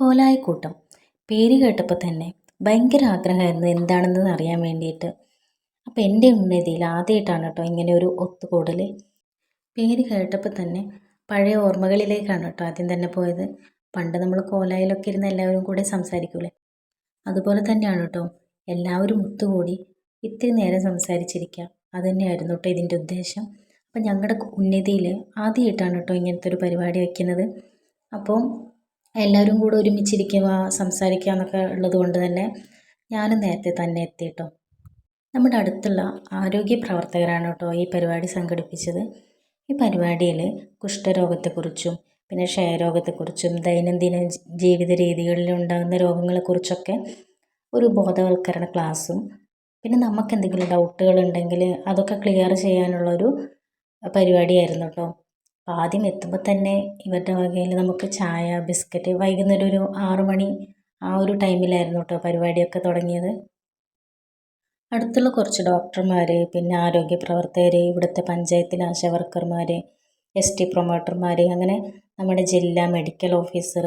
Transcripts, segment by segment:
കോലായക്കൂട്ടം. പേര് കേട്ടപ്പോൾ തന്നെ ഭയങ്കര ആഗ്രഹമായിരുന്നു എന്താണെന്ന് അറിയാൻ വേണ്ടിയിട്ട്. അപ്പോൾ എന്റെ ഉന്നതിയിൽ ആദ്യമായിട്ടാണ് കേട്ടോ ഇങ്ങനെ ഒരു ഒത്തുകൂടൽ പേര് കേട്ടപ്പോൾ തന്നെ പഴയ ഓർമ്മകളിലേക്കാണ് കേട്ടോ ആദ്യം തന്നെ പോയത്. പണ്ട് നമ്മൾ കോലായിലൊക്കെ ഇരുന്ന് എല്ലാവരും കൂടെ സംസാരിക്കൂലേ? അതുപോലെ തന്നെയാണ് കേട്ടോ എല്ലാവരും ഒത്തുകൂടി ഇത്തിരി നേരം സംസാരിച്ചിരിക്കുക അതുതന്നെയായിരുന്നു കേട്ടോ ഇതിന്റെ ഉദ്ദേശം. അപ്പം ഞങ്ങളുടെ ഉന്നതിയിൽ ആദ്യമായിട്ടാണ് കേട്ടോ ഇങ്ങനത്തെ ഒരു പരിപാടി വയ്ക്കുന്നത് അപ്പോൾ എല്ലാവരും കൂടെ ഒരുമിച്ചിരിക്കുക സംസാരിക്കുക എന്നൊക്കെ ഉള്ളത് കൊണ്ട് തന്നെ ഞാനും നേരത്തെ തന്നെ എത്തി കേട്ടോ നമ്മുടെ അടുത്തുള്ള ആരോഗ്യ പ്രവർത്തകരാണ് കേട്ടോ ഈ പരിപാടി സംഘടിപ്പിച്ചത്. ഈ പരിപാടിയിൽ കുഷ്ഠരോഗത്തെക്കുറിച്ചും പിന്നെ ക്ഷയരോഗത്തെക്കുറിച്ചും ദൈനംദിന ജീവിത രീതികളിൽ ഉണ്ടാകുന്ന രോഗങ്ങളെക്കുറിച്ചൊക്കെ ഒരു ബോധവൽക്കരണ ക്ലാസ്സും പിന്നെ നമുക്ക് എന്തെങ്കിലും ഡൗട്ടുകൾ ഉണ്ടെങ്കിൽ അതൊക്കെ ക്ലിയർ ചെയ്യാനുള്ളൊരു പരിപാടിയായിരുന്നു കേട്ടോ. ആദ്യം എത്തുമ്പോൾ തന്നെ ഇവരുടെ വകയിൽ നമുക്ക് ചായ ബിസ്ക്കറ്റ് വൈകുന്നേരം ഒരു ആറു മണി ആ ഒരു ടൈമിലായിരുന്നു കേട്ടോ പരിപാടിയൊക്കെ തുടങ്ങിയത്. അടുത്തുള്ള കുറച്ച് ഡോക്ടർമാർ പിന്നെ ആരോഗ്യ പ്രവർത്തകർ ഇവിടുത്തെ പഞ്ചായത്തിലെ ആശാ വർക്കർമാർ എസ് ടി പ്രൊമോട്ടർമാർ അങ്ങനെ നമ്മുടെ ജില്ലാ മെഡിക്കൽ ഓഫീസർ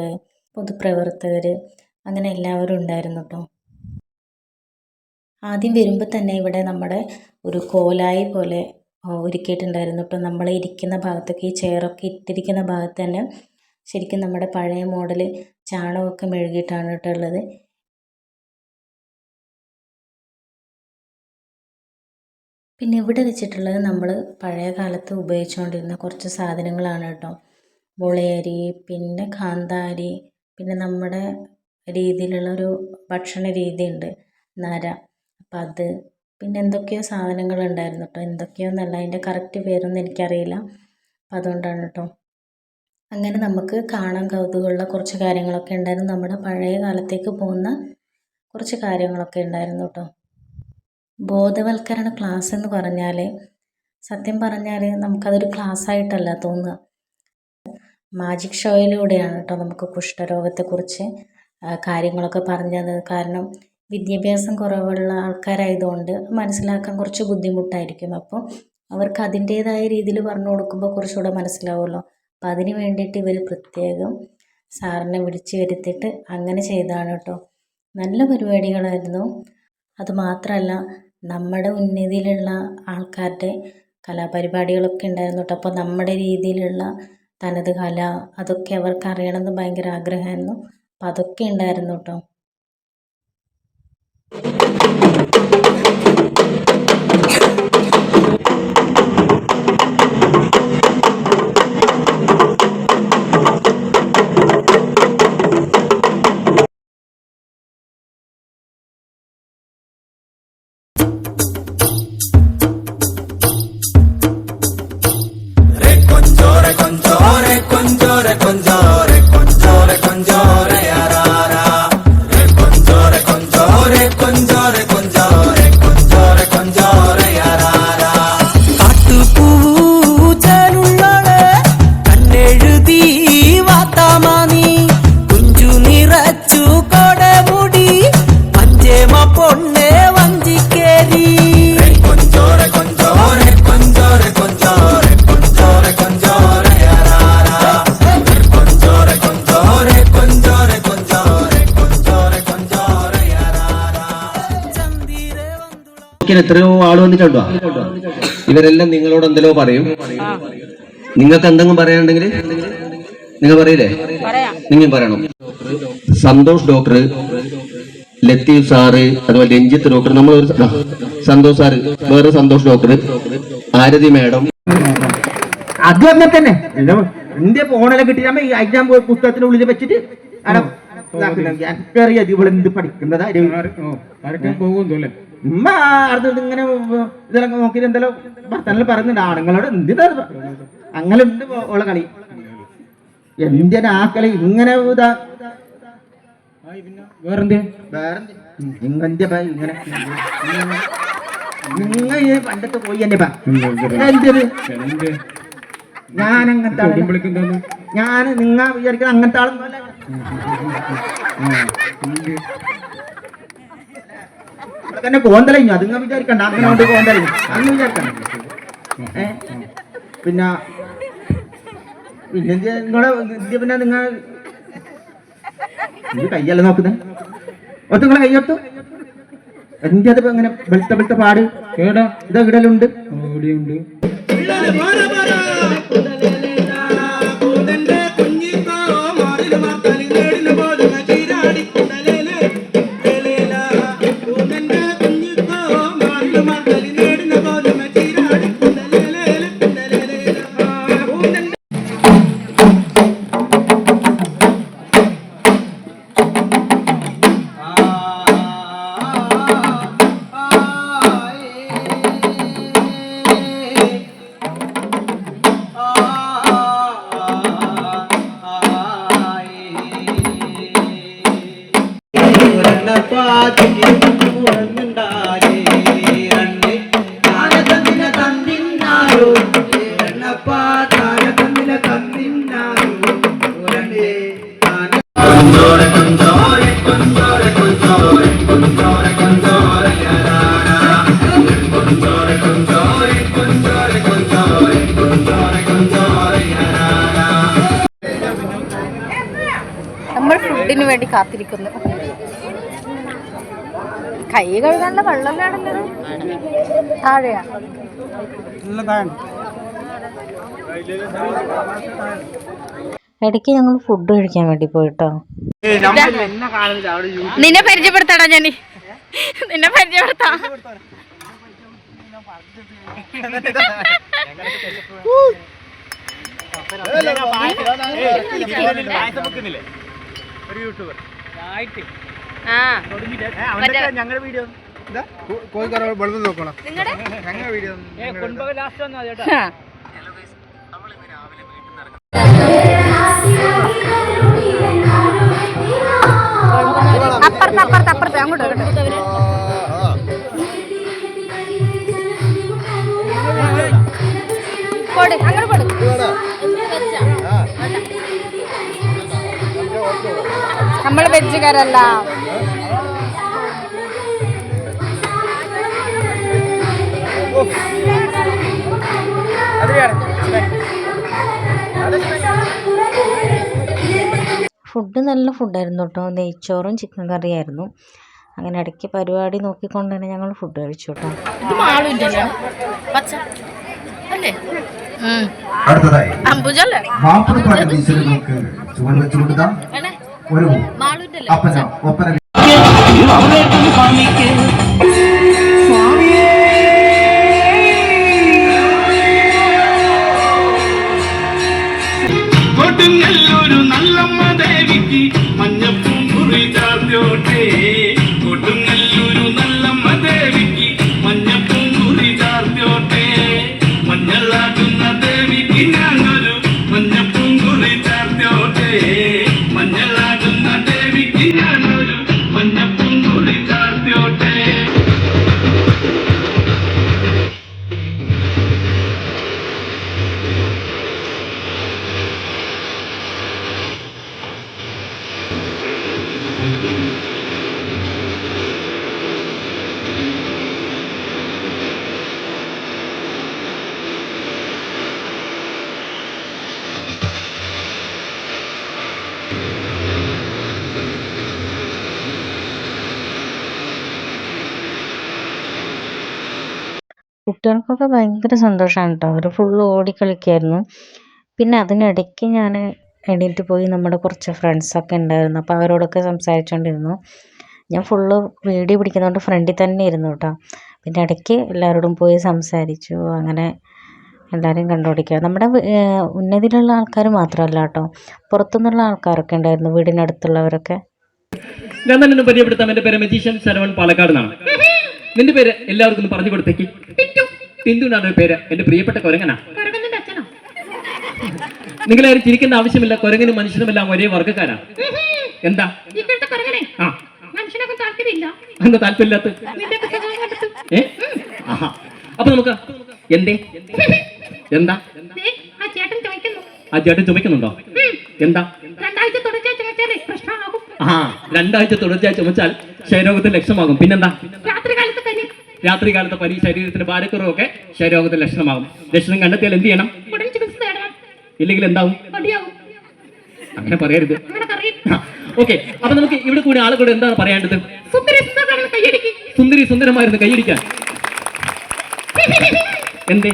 പൊതുപ്രവർത്തകർ അങ്ങനെ എല്ലാവരും ഉണ്ടായിരുന്നു കേട്ടോ ആദ്യം വരുമ്പോൾ തന്നെ ഇവിടെ നമ്മുടെ ഒരു കോലായി പോലെ ഒരുക്കിയിട്ടുണ്ടായിരുന്നു. കേട്ടോ നമ്മൾ ഇരിക്കുന്ന ഭാഗത്തൊക്കെ ഈ ചെയറൊക്കെ ഇട്ടിരിക്കുന്ന ഭാഗത്ത് തന്നെ ശരിക്കും നമ്മുടെ പഴയ മോഡൽ ചാണകമൊക്കെ മെഴുകിയിട്ടാണ് കേട്ടോ ഉള്ളത്. പിന്നെ ഇവിടെ വെച്ചിട്ടുള്ളത് നമ്മൾ പഴയ കാലത്ത് ഉപയോഗിച്ചുകൊണ്ടിരുന്ന കുറച്ച് സാധനങ്ങളാണ് കേട്ടോ. മുളയരി പിന്നെ കാന്താരി പിന്നെ നമ്മുടെ രീതിയിലുള്ളൊരു ഭക്ഷണ രീതിയുണ്ട്. നര അപ്പം അത് പിന്നെ എന്തൊക്കെയോ സാധനങ്ങളുണ്ടായിരുന്നു കേട്ടോ എന്തൊക്കെയോന്നല്ല അതിന്റെ കറക്റ്റ് പേരൊന്നും എനിക്കറിയില്ല. അപ്പം അതുകൊണ്ടാണ് കേട്ടോ അങ്ങനെ നമുക്ക് കാണാൻ കൗതുകമുള്ള കുറച്ച് കാര്യങ്ങളൊക്കെ ഉണ്ടായിരുന്നു. നമ്മുടെ പഴയ കാലത്തേക്ക് പോകുന്ന കുറച്ച് കാര്യങ്ങളൊക്കെ ഉണ്ടായിരുന്നു കേട്ടോ ബോധവൽക്കരണ ക്ലാസ് എന്ന് പറഞ്ഞാൽ സത്യം പറഞ്ഞാൽ നമുക്കതൊരു ക്ലാസ് ആയിട്ടല്ല തോന്നുക. മാജിക് ഷോയിലൂടെയാണ് കേട്ടോ നമുക്ക് കുഷ്ഠരോഗത്തെക്കുറിച്ച് കാര്യങ്ങളൊക്കെ പറഞ്ഞു കാരണം വിദ്യാഭ്യാസം കുറവുള്ള ആൾക്കാരായതുകൊണ്ട് മനസ്സിലാക്കാൻ കുറച്ച് ബുദ്ധിമുട്ടായിരിക്കും. അപ്പോൾ അവർക്ക് അതിന്റേതായ രീതിയിൽ പറഞ്ഞു കൊടുക്കുമ്പോൾ കുറച്ചുകൂടെ മനസ്സിലാവുമല്ലോ. അപ്പം അതിന് വേണ്ടിയിട്ട് ഇവർ പ്രത്യേകം സാറിനെ വിളിച്ച് വരുത്തിയിട്ട് അങ്ങനെ ചെയ്തതാണ് കേട്ടോ. നല്ല പരിപാടികളായിരുന്നു. അതുമാത്രമല്ല നമ്മുടെ ഉന്നതിയിലുള്ള ആൾക്കാരുടെ കലാപരിപാടികളൊക്കെ ഉണ്ടായിരുന്നു കേട്ടോ. അപ്പോൾ നമ്മുടെ രീതിയിലുള്ള തനത് കല അതൊക്കെ അവർക്ക് അറിയണമെന്ന് ഭയങ്കര ആഗ്രഹമായിരുന്നു. അപ്പം അതൊക്കെ ഉണ്ടായിരുന്നു കേട്ടോ. Thank you. ഇങ്ങനെ എത്രയോ ആൾ വന്നിട്ടുണ്ടോ? ഇവരെല്ലാം നിങ്ങളോട് എന്തെല്ലോ പറയും. നിങ്ങൾക്ക് എന്തെങ്കിലും പറയാനുണ്ടെങ്കിൽ നിങ്ങൾ പറയില്ലേ? നിങ്ങൾ പറയണം. സന്തോഷ് ഡോക്ടർ ലത്തീഫ് സാറ് അതുപോലെ രഞ്ജിത്ത് ഡോക്ടർ നമ്മൾ ഒരു സന്തോഷ് സാറ് വേറെ സന്തോഷ് ഡോക്ടർ ആരതി മാഡം. അത് അങ്ങനെ തന്നെ. എന്റെ ഫോണെല്ലാം കിട്ടി. ഈ എക്സാം പുസ്തകത്തിന്റെ ഉള്ളിൽ വെച്ചിട്ട് എനിക്കറിയാം ഇവൾ എന്ത് പഠിക്കുന്നതാ? ഉമ്മ ഇങ്ങനെ ഇതിലൊക്കെ നോക്കിയിട്ട് എന്തെല്ലാം ഭർത്താനം പറയുന്നുണ്ട് ആണുങ്ങളോട് എന്തിനാ? അങ്ങനെ ഉണ്ട് ഉള്ള കളി. എന്തിനാ ആ കളി? ഇങ്ങനെ ഇതാ. വേറെന്ത്? വേറെ ഇങ്ങനെ. നിങ്ങൾ പണ്ടത്തെ പോയി എന്നെ പറ എന്തിന് ഞാൻ അങ്ങനത്തെ. ഞാൻ നിങ്ങ വിചാരിക്കുന്ന അങ്ങനത്തെ ആളൊന്നും തന്നെ കോന്തലഞ്ഞു അതിങ്ങ വിചാരിക്കണ്ട. അങ്ങനെ കൊണ്ട് കോന്തലഞ്ഞു അങ്ങനെ വിചാരിക്കണ്ട. പിന്നെ പിന്നെ നിങ്ങളെ പിന്നെ നിങ്ങൾ ഇത് കയ്യല്ല നോക്കുന്നത് ഒത്തു നിങ്ങളെ കയ്യൊത്തു എന്റെ അത് ഇങ്ങനെ വെളുത്ത വെളുത്ത പാട്? കേടാ ഇതാ ഇടലുണ്ട്. നമ്മൾ കാത്തിരിക്കുന്നു. കൈ കഴുകാനുള്ള വേണല്ലോ. താഴെയാ ഇടയ്ക്ക് ഞങ്ങൾ ഫുഡ് കഴിക്കാൻ വേണ്ടി പോയിട്ടോ. നിന്നെ പരിചയപ്പെടുത്താടാ ഞാൻ നിന്നെ പരിചയപ്പെടുത്താം. ആ. ഞങ്ങളുടെ വീഡിയോ? വെള്ളം നോക്കണം. ഞങ്ങളുടെ വീഡിയോ ആ. അപ്പുറത്ത് അപ്പുറത്ത് അപ്പുറത്ത്. അങ്ങോട്ട് നമ്മൾ വെജുകാരല്ല ഫുഡ് നല്ല ഫുഡായിരുന്നു കേട്ടോ. നെയ്ച്ചോറും ചിക്കൻ കറിയായിരുന്നു. അങ്ങനെ ഇടയ്ക്ക് പരിപാടി നോക്കിക്കൊണ്ട് തന്നെ ഞങ്ങൾ ഫുഡ് കഴിച്ചു കേട്ടോ. അടുത്തതായി. അമ്പുജല്ലേ ഒരു മാളുണ്ടല്ലേ. അപ്പന ഒപ്പന കൊടുങ്ങല്ലൊരു നല്ലമ്മ ദേവിക്ക് മഞ്ഞപ്പൂ കുറി ചാർത്തോട്ടെ കുട്ടികൾക്കൊക്കെ ഭയങ്കര സന്തോഷമാണ് കേട്ടോ അവർ ഫുള്ള് ഓടിക്കളിക്കായിരുന്നു പിന്നെ അതിനിടയ്ക്ക് ഞാൻ എണീറ്റ് പോയി നമ്മുടെ കുറച്ച് ഫ്രണ്ട്സൊക്കെ ഉണ്ടായിരുന്നു. അപ്പോൾ അവരോടൊക്കെ സംസാരിച്ചുകൊണ്ടിരുന്നു ഞാൻ ഫുള്ള് വീഡിയോ പിടിക്കുന്നതുകൊണ്ട് ഫ്രണ്ടിൽ തന്നെ ഇരുന്നു കേട്ടോ. പിന്നെ ഇടയ്ക്ക് എല്ലാവരോടും പോയി സംസാരിച്ചു. അങ്ങനെ എല്ലാവരെയും കണ്ടുപിടിക്കുക. നമ്മുടെ ഉന്നതിയിലുള്ള ആൾക്കാർ മാത്രമല്ല കേട്ടോ. പുറത്തുനിന്നുള്ള ആൾക്കാരൊക്കെ ഉണ്ടായിരുന്നു വീടിനടുത്തുള്ളവരൊക്കെ. ഞാൻ തന്നെ പരിചയപ്പെടുത്താം. എന്റെ പേര് മജീഷ്യൻ ശരവൺ പാലക്കാട് നിന്നാണ്. നിന്റെ പേര് എല്ലാവർക്കും പറഞ്ഞു കൊടുത്തേക്ക്. എന്നാണ് ഒരു പേര് എന്റെ പ്രിയപ്പെട്ട കൊരങ്ങനാ. നിങ്ങളെ ചിരിക്കേണ്ട ആവശ്യമില്ല കൊരങ്ങനും മനുഷ്യനുമെല്ലാം ഒരേ വർഗക്കാരാ. എന്താ? ആ. എന്താ താല്പര്യമില്ലാത്ത? ഏ? ആഹാ. അപ്പൊ നമുക്ക് എന്തേ? എന്താ? ആ ചേട്ടൻ ചുമക്കുന്നുണ്ടോ എന്താ? ആ രണ്ടാഴ്ച തുടർച്ചയായി ചുമച്ചാൽ ക്ഷയരോഗത്തിന് ലക്ഷ്യമാകും പിന്നെന്താ? രാത്രി കാലത്തെ പനി ശരീരത്തിന് ഭാരക്കുറവൊക്കെ ക്ഷയരോഗത്തിന്റെ ലക്ഷണമാകും. ലക്ഷണം കണ്ടെത്തിയാൽ എന്ത് ചെയ്യണം? ഇല്ലെങ്കിൽ എന്താവും? അങ്ങനെ പറയരുത്. ഓക്കെ. അപ്പൊ നമുക്ക് ഇവിടെ കൂടി ആളുകളോട് എന്താണ് പറയേണ്ടത് സുന്ദരി സുന്ദരമായിരുന്നു കൈയടിക്കാൻ. എന്തേ?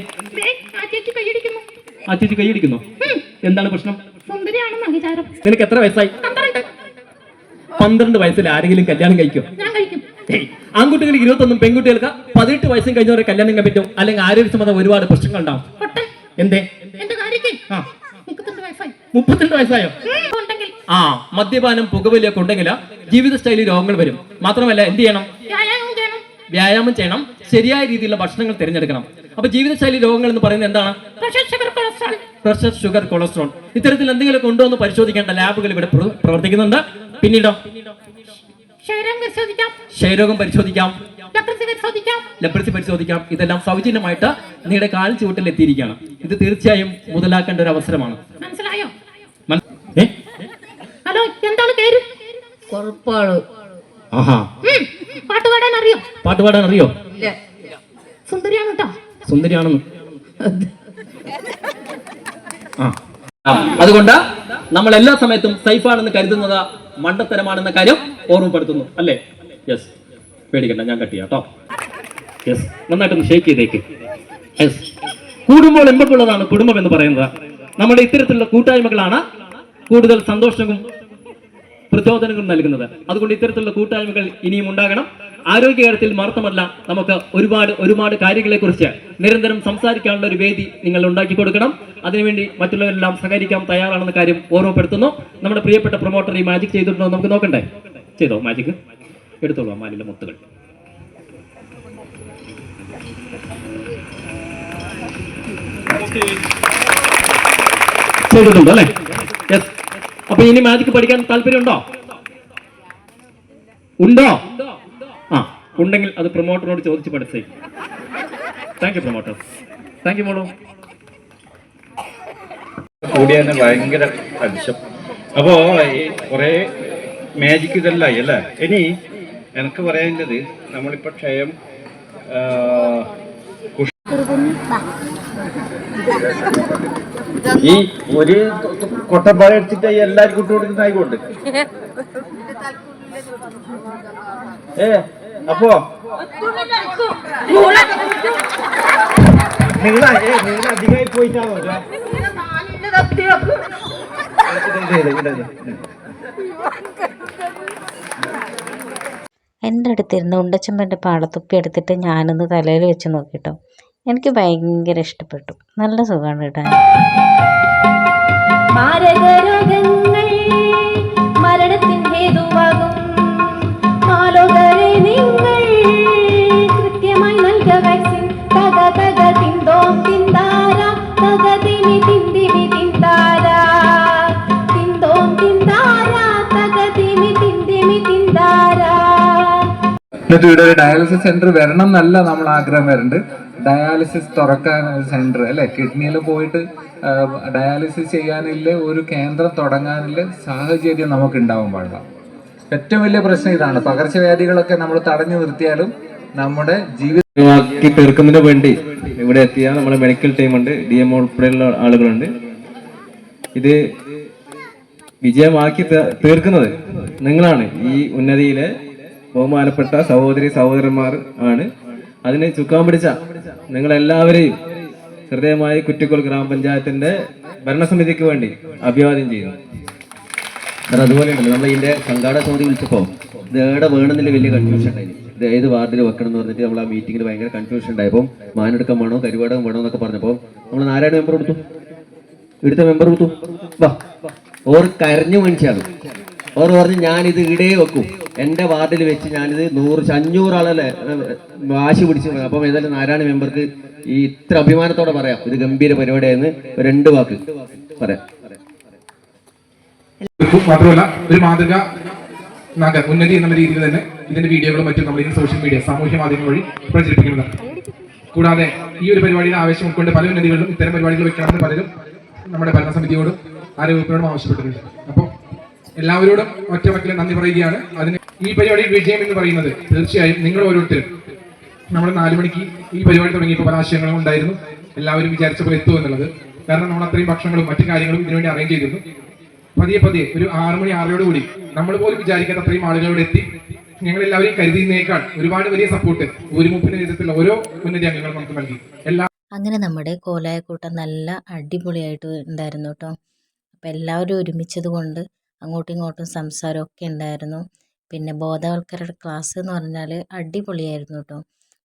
ആ ചേച്ചി കൈയടിക്കുന്നു. എന്താണ് പ്രശ്നം? നിനക്ക് എത്ര വയസ്സായി? പന്ത്രണ്ട്. വയസ്സിൽ ആരെങ്കിലും കല്യാണം കഴിക്കും. ആൺകുട്ടികൾക്ക് ഇരുപത്തൊന്നും പെൺകുട്ടികൾക്ക് പതിനെട്ട് വയസ്സും കഴിഞ്ഞവരെ കല്യാണം പറ്റും. അല്ലെങ്കിൽ ആരോഗ്യ സംബന്ധം ഒരുപാട് പ്രശ്നങ്ങൾ ഉണ്ടാവും. എന്തേ? മുപ്പത്തിരണ്ട് വയസ്സായി. ആ മദ്യപാനം പുകവലിയൊക്കെ ഉണ്ടെങ്കിൽ ജീവിത ശൈലി രോഗങ്ങൾ വരും. മാത്രമല്ല എന്ത് ചെയ്യണം? വ്യായാമം ചെയ്യണം. ശരിയായ രീതിയിലുള്ള ഭക്ഷണങ്ങൾ തിരഞ്ഞെടുക്കണം. അപ്പൊ ജീവിതശൈലി രോഗങ്ങൾ എന്ന് പറയുന്നത് എന്താണ്? പ്രഷർ ഷുഗർ കൊളസ്ട്രോൾ ഇത്തരത്തിൽ എന്തെങ്കിലും കൊണ്ടുവന്ന് പരിശോധിക്കേണ്ട ലാബുകൾ ഇവിടെ പ്ര- പ്രവർത്തിക്കുന്നുണ്ട്. പിന്നീടോ? ക്ഷയരോഗം പരിശോധിക്കാം. പ്രകൃതി പരിശോധിക്കാം. ഇതെല്ലാം സൗജന്യമായിട്ട് നിങ്ങളുടെ കാൽ ചുവട്ടിൽ എത്തിയിരിക്കുകയാണ്. ഇത് തീർച്ചയായും മുതലാക്കേണ്ട ഒരു അവസരമാണ്. മനസ്സിലായോ? ഹലോ എന്താണ് പേര്? അറിയോ? അറിയോ? സുന്ദരിയാണ് കേട്ടോ സുന്ദരിയാണെന്ന്. അതുകൊണ്ട് നമ്മൾ എല്ലാ സമയത്തും സൈഫാണെന്ന് കരുതുന്നത് മണ്ടത്തരമാണെന്ന കാര്യം ഓർമ്മപ്പെടുത്തുന്നു. അല്ലേ? യെസ് പേടിക്കണ്ട ഞാൻ കട്ട് ചെയ്യാം യെസ് നന്നായിട്ടൊന്ന് ഷേക്ക് ചെയ്തേക്ക്. യെസ് കൂടുമ്പോൾ എമ്പക്കുള്ളതാണ് കുടുംബം എന്ന് പറയുന്നത്. നമ്മുടെ ഇത്തരത്തിലുള്ള കൂട്ടായ്മകളാണ് കൂടുതൽ സന്തോഷവും പ്രചോദനങ്ങളും നൽകുന്നത്. അതുകൊണ്ട് ഇത്തരത്തിലുള്ള കൂട്ടായ്മകൾ ഇനിയും ഉണ്ടാകണം. ആരോഗ്യകാര്യത്തിൽ മാത്രമല്ല നമുക്ക് ഒരുപാട് ഒരുപാട് കാര്യങ്ങളെക്കുറിച്ച് നിരന്തരം സംസാരിക്കാനുള്ള ഒരു വേദി നിങ്ങൾ ഉണ്ടാക്കി കൊടുക്കണം. അതിനുവേണ്ടി മറ്റുള്ളവരെല്ലാം സഹകരിക്കാൻ തയ്യാറാണെന്ന കാര്യം ഓർമ്മപ്പെടുത്തുന്നു. നമ്മുടെ പ്രിയപ്പെട്ട പ്രൊമോട്ടർ ഈ മാജിക് ചെയ്തിട്ടുണ്ടോ നമുക്ക് നോക്കണ്ടേ? ചെയ്തോ മാജിക് എടുത്തോളൂ മാലിന്റെ മുത്തുകൾ. ചെയ്തിട്ടുണ്ടോ അല്ലേ? യെസ് അപ്പൊ ഇനി മാജിക് പഠിക്കാൻ താല്പര്യമുണ്ടോ? ഉണ്ടോ? ഉണ്ടെങ്കിൽ അത് പ്രൊമോട്ടറിനോട് ചോദിച്ച് പഠിച്ചേ. Thank you promoter thank you മോളോ. കൂടിയതിന് ഭയങ്കര അടിശം അപ്പോ കുറെ മാജിക് ഇതല്ലായി അല്ലേ? ഇനി എനിക്ക് പറയാനുള്ളത് നമ്മളിപ്പോ ക്ഷയം ഈ ഒരു കൊട്ടപ്പാട എടുത്തിട്ട് എല്ലാവർക്കും ഇട്ട് കൊടുക്കുന്ന ആയിക്കൊണ്ട് ഏ? അപ്പോ നിങ്ങൾ നിങ്ങൾ അധികമായി പോയിട്ടാണോ എന്റെ അടുത്തിരുന്ന് ഉണ്ടച്ചമ്പന്റെ പാളത്തുപ്പി എടുത്തിട്ട് ഞാനൊന്ന് തലയിൽ വെച്ച് നോക്കിട്ടോ. എനിക്ക് ഭയങ്കര ഇഷ്ടപ്പെട്ടു. നല്ല സുഖമാണ് ഇടാൻ മരണത്തിൻ ഹേതുവാകും. നിങ്ങൾ കൃത്യമായി എന്നിട്ട് ഇവിടെ ഒരു ഡയാലിസിസ് സെന്റർ വരണം എന്നല്ല നമ്മൾ ആഗ്രഹം വരുന്നുണ്ട് ഡയാലിസിസ് തുറക്കാൻ സെന്റർ അല്ലെ? കിഡ്നിയിൽ പോയിട്ട് ഡയാലിസിസ് ചെയ്യാനില്ല ഒരു കേന്ദ്രം തുടങ്ങാനുള്ള സാഹചര്യം നമുക്ക് ഉണ്ടാവാൻ പാടില്ല. ഏറ്റവും വലിയ പ്രശ്നം ഇതാണ്. പകർച്ചവ്യാധികളൊക്കെ നമ്മൾ തടഞ്ഞു നിർത്തിയാലും നമ്മുടെ ജീവിത ആക്കി തീർക്കുന്നതിന് വേണ്ടി ഇവിടെ എത്തിയ നമ്മുടെ മെഡിക്കൽ ടീം ഉണ്ട്. ഡി എം ഉൾപ്പെടെയുള്ള ആളുകളുണ്ട്. ഇത് വിജയമാക്കി തീർക്കുന്നത് നിങ്ങളാണ്. ഈ ഉന്നതിയിലെ ബഹുമാനപ്പെട്ട സഹോദരി സഹോദരന്മാർ ആണ്. അതിന് ചുക്കാൻ പിടിച്ച നിങ്ങളെല്ലാവരെയും ഹൃദയമായി കുറ്റിക്കോൾ ഗ്രാമപഞ്ചായത്തിന്റെ ഭരണസമിതിക്ക് വേണ്ടി അഭിവാദ്യം ചെയ്യുന്നു. സാർ അതുപോലെ ഉണ്ടല്ലോ നമ്മൾ ഇതിന്റെ സംഘാടക സമിതി വിളിച്ചപ്പോ ഇത് എവിടെ വേണമെന്നില്ല വലിയ കൺഫ്യൂഷൻ ഉണ്ടായിരുന്നു ഇത് ഏത് വാർഡിൽ വെക്കണം എന്ന് പറഞ്ഞിട്ട് നമ്മൾ ആ മീറ്റിംഗിൽ ഭയങ്കര കൺഫ്യൂഷൻ ഉണ്ടായപ്പോൾ മാനെടുക്കം വേണോ കരുവാടകം വേണോ എന്നൊക്കെ പറഞ്ഞപ്പോൾ നമ്മൾ നാരായണ മെമ്പർ കൊടുത്തു. ഇവിടുത്തെ മെമ്പർ കൊടുത്തു. വാ. ഓർ കരഞ്ഞു മനുഷ്യാണ് ഓർ പറഞ്ഞു ഞാനിത് ഇടേ വെക്കും. എന്റെ വാർഡിൽ വെച്ച് ഞാനിത് നൂറ് അഞ്ഞൂറ് ഏഹ്, വാശി പിടിച്ചു അപ്പം ഏതായാലും നാരായണ മെമ്പർക്ക് ഈ ഇത്ര അഭിമാനത്തോടെ പറയാം. ഇത് ഗംഭീര പരിപാടിയായിരുന്നു രണ്ട് വാക്ക് പറയാം. മാത്രമല്ല ഒരു മാതൃക നഗർ ഉന്നതി എന്നുള്ള രീതിയിൽ തന്നെ ഇതിന്റെ വീഡിയോകളും മറ്റും നമ്മൾ സോഷ്യൽ മീഡിയ സാമൂഹ്യ മാധ്യമങ്ങൾ വഴി പ്രചരിപ്പിക്കുന്നതാണ് കൂടാതെ ഈ ഒരു പരിപാടിയുടെ ആവശ്യം ഉൾക്കൊണ്ട് പല ഉന്നതികളിലും ഇത്തരം പരിപാടികൾ വെക്കണമെന്ന് പലരും നമ്മുടെ ഭരണസമിതിയോടും ആരോഗ്യവകുപ്പിനോടും ആവശ്യപ്പെട്ടിട്ടുണ്ട്. അപ്പോൾ എല്ലാവരോടും ഒറ്റ മക്കളെ നന്ദി പറയുകയാണ്. അതിന് ഈ പരിപാടി വിജയം എന്ന് പറയുന്നത് തീർച്ചയായും നിങ്ങൾ ഓരോരുത്തരും. നമ്മൾ നാലു മണിക്ക് ഈ പരിപാടി തുടങ്ങിയപ്പോൾ പല ആശയങ്ങളും ഉണ്ടായിരുന്നു. എല്ലാവരും വിചാരിച്ച പോലെ എത്തും കാരണം നമ്മൾ അത്രയും ഭക്ഷണങ്ങളും മറ്റു കാര്യങ്ങളും ഇതിനുവേണ്ടി അറേഞ്ച് ചെയ്തിരുന്നു. പതിയെ പതിയെ ഒരു ആറ് മണി ആറരയോട് കൂടി നമ്മൾ പോലും വിചാരിക്കാത്ത അത്രയും ആളുകളോട് എത്തി. ഞങ്ങൾ എല്ലാവരെയും കരുതിയതിനേക്കാൾ ഒരുപാട് വലിയ സപ്പോർട്ട് ഒരു മുപ്പിന് നേതൃത്വത്തിലുള്ള ഓരോ ഉന്നതി അംഗങ്ങൾ നമുക്ക് നൽകി. എല്ലാ അങ്ങനെ നമ്മുടെ കോലായക്കൂട്ടം നല്ല അടിപൊളിയായിട്ട് ഉണ്ടായിരുന്നു കേട്ടോ. അപ്പോൾ എല്ലാവരും ഒരുമിച്ചത് കൊണ്ട് അങ്ങോട്ടും ഇങ്ങോട്ടും സംസാരമൊക്കെ ഉണ്ടായിരുന്നു. പിന്നെ ബോധവൽക്കരണ ക്ലാസ് എന്ന് പറഞ്ഞാൽ അടിപൊളിയായിരുന്നു കേട്ടോ.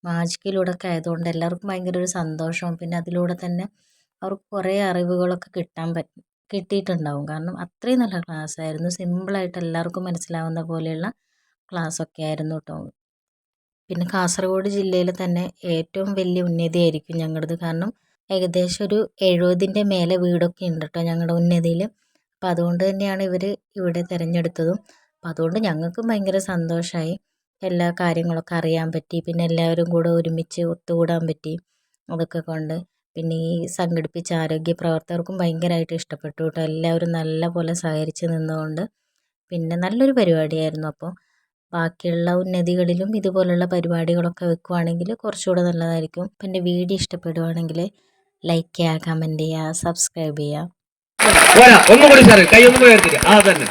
മാജിക്കിലൂടെ ഒക്കെ ആയതുകൊണ്ട് എല്ലാവർക്കും ഭയങ്കര ഒരു സന്തോഷവും പിന്നെ അതിലൂടെ തന്നെ അവർക്ക് കുറേ അറിവുകളൊക്കെ കിട്ടാൻ പറ്റും കിട്ടിയിട്ടുണ്ടാവും. കാരണം അത്രയും നല്ല ക്ലാസ് ആയിരുന്നു സിമ്പിളായിട്ട് എല്ലാവർക്കും മനസ്സിലാവുന്ന പോലെയുള്ള ക്ലാസ് ഒക്കെ ആയിരുന്നു കേട്ടോ പിന്നെ കാസർഗോഡ് ജില്ലയിൽ തന്നെ ഏറ്റവും വലിയ ഉന്നതിയായിരിക്കും ഞങ്ങളുടേത്. കാരണം ഏകദേശം ഒരു എഴുപതിന്റെ മേലെ വീടൊക്കെ ഉണ്ട് കേട്ടോ ഞങ്ങളുടെ ഉന്നതിയിൽ. അപ്പം അതുകൊണ്ട് തന്നെയാണ് ഇവർ ഇവിടെ തിരഞ്ഞെടുത്തതും. അപ്പം അതുകൊണ്ട് ഞങ്ങൾക്കും ഭയങ്കര സന്തോഷമായി എല്ലാ കാര്യങ്ങളൊക്കെ അറിയാൻ പറ്റി. പിന്നെ എല്ലാവരും കൂടെ ഒരുമിച്ച് ഒത്തുകൂടാൻ പറ്റി. അതൊക്കെ കൊണ്ട് പിന്നെ ഈ സംഘടിപ്പിച്ച ആരോഗ്യ പ്രവർത്തകർക്കും ഭയങ്കരമായിട്ട് ഇഷ്ടപ്പെട്ടു കേട്ടോ. എല്ലാവരും നല്ല പോലെ സഹകരിച്ച് നിന്നുകൊണ്ട് പിന്നെ നല്ലൊരു പരിപാടിയായിരുന്നു അപ്പോൾ. ബാക്കിയുള്ള ഉന്നതികളിലും ഇതുപോലുള്ള പരിപാടികളൊക്കെ വെക്കുവാണെങ്കിൽ കുറച്ചുകൂടെ നല്ലതായിരിക്കും. അപ്പം എന്റെ വീഡിയോ ഇഷ്ടപ്പെടുവാണെങ്കിൽ ലൈക്ക് ചെയ്യുക കമന്റ് ചെയ്യുക സബ്സ്ക്രൈബ് ചെയ്യുക. പോരാ ഒന്നും കൂടി സാറേ കൈ ഒന്നും ഉയർത്തില്ല ആ തന്നെ.